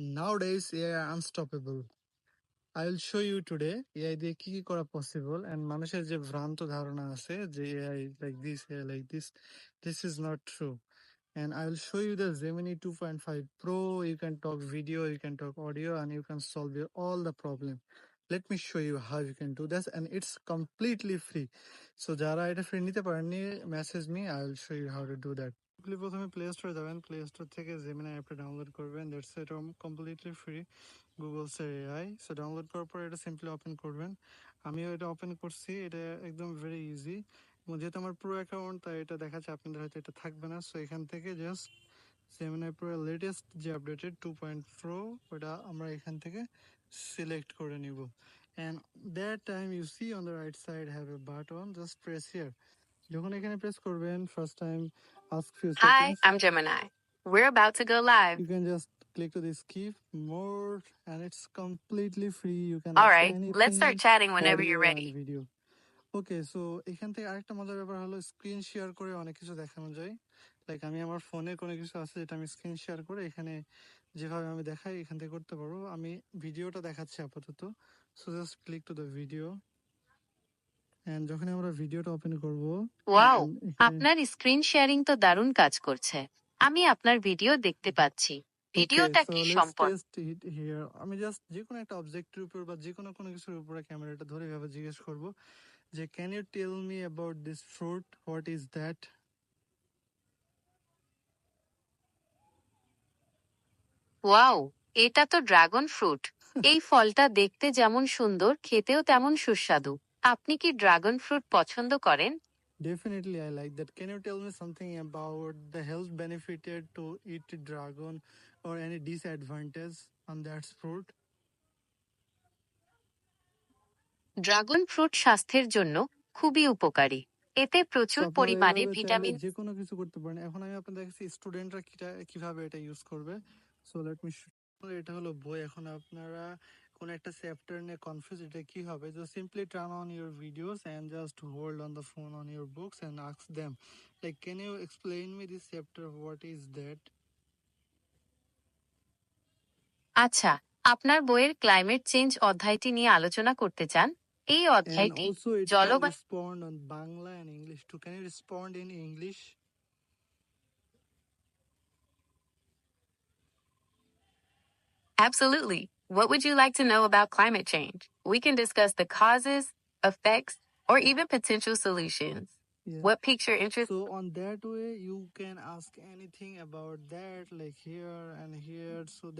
Nowadays, AI are unstoppable. I will show you today AI দিয়ে কি কি করা possible and মানুষের যে ভ্রান্ত ধারণা আছে যে AI like this, AI like this, this is not true. And I will show you the Gemini 2.5 Pro. You can talk video, you can talk audio, and you can solve your, all the problem. Let me show you how you can do this, and it's completely free. So যারা এটা free নিতে পারেননি message me I will show you how to do that প্রথমে play স্টোরে যাবেন। Play store থেকে জেমিনা অ্যাপটা download করবেন। দ্যাটস এটা কমপ্লিটলি ফ্রি গুগল সের এআই সো ডাউনলোড করার পর এটা সিম্পলি ওপেন করবেন। আমিও এটা ওপেন করছি, এটা একদম ভেরি ইজি যেহেতু আমার প্রো অ্যাকাউন্ট তাই এটা দেখাচ্ছে আপনাদের হয়তো এটা থাকবে না। সো এখান থেকে জাস্ট সেমিনার প্রো লেটেস্ট যে আপডেটেড টু পয়েন্ট প্রো ওটা আমরা এখান থেকে সিলেক্ট করে নিব। And that time you see on the right side have a button just press here যখন এখানে প্রেস করবেন first time ask few Hi, I'm Gemini. We're about to go live. you can just click to this keep more and it's completely free. You can All right, let's start chatting whenever you're ready. video. Okay so এখান থেকে আরেকটা মজার ব্যাপার হলো screen share করে অনেক কিছু দেখানো যায়। লাইক আমি আমার ফোনে কোনো কিছু আছে যেটা আমি স্ক্রিন শেয়ার করে এখানে যেভাবে আমি দেখাই এখান থেকে করতে পারব। আমি ভিডিওটা দেখাচ্ছি আপাতত। So just click to the video and যখন আমরা ভিডিওটা ওপেন করব ওয়াও আপনার স্ক্রিন শেয়ারিং তো দারুণ কাজ করছে। আমি আপনার ভিডিও দেখতে পাচ্ছি। ভিডিওটা কি সম্পর্ক? আমি জাস্ট যে কোনো একটা অবজেক্টের উপর বা যে কোনো কোনো কিছুর উপরে ক্যামেরাটা ধরে এভাবে জিজ্ঞেস করব যে can you tell me about this fruit what is that wow এটা তো ড্রাগন ফ্রুট এই ফলটা দেখতে যেমন সুন্দর খেতেও তেমন সুস্বাদু। আপনি কি ড্রাগন ফ্রুট পছন্দ করেন Definitely, I like that. Can you tell me something about the health benefited to eat dragon or any disadvantage on that fruit? Dragon fruit স্বাস্থ্যের জন্য খুবই উপকারী এতে প্রচুর পরিমাণে ভিটামিন যে কোনো কিছু করতে পারেন এখন আমি আপনাদের দেখছি স্টুডেন্টরা কীভাবে এটা ইউজ করবে সো লেট মি এটা হলো বই। এখন আপনারা কোন একটা চ্যাপ্টার নিয়ে কনফিউজ এটা কি হবে? Just simply turn on your videos and just hold on the phone on your books and ask them like can you explain me this chapter what is that আচ্ছা আপনার বইয়ের ক্লাইমেট চেঞ্জ অধ্যায়টি নিয়ে আলোচনা করতে চান? এই অধ্যায়টি জলবায়ু respond on Bangla and English too. Can you respond in English? Absolutely. What would you like to know about climate change? We can discuss the causes, effects, or even potential solutions. What piques your interest? So on that way you can ask anything about that like here and here so that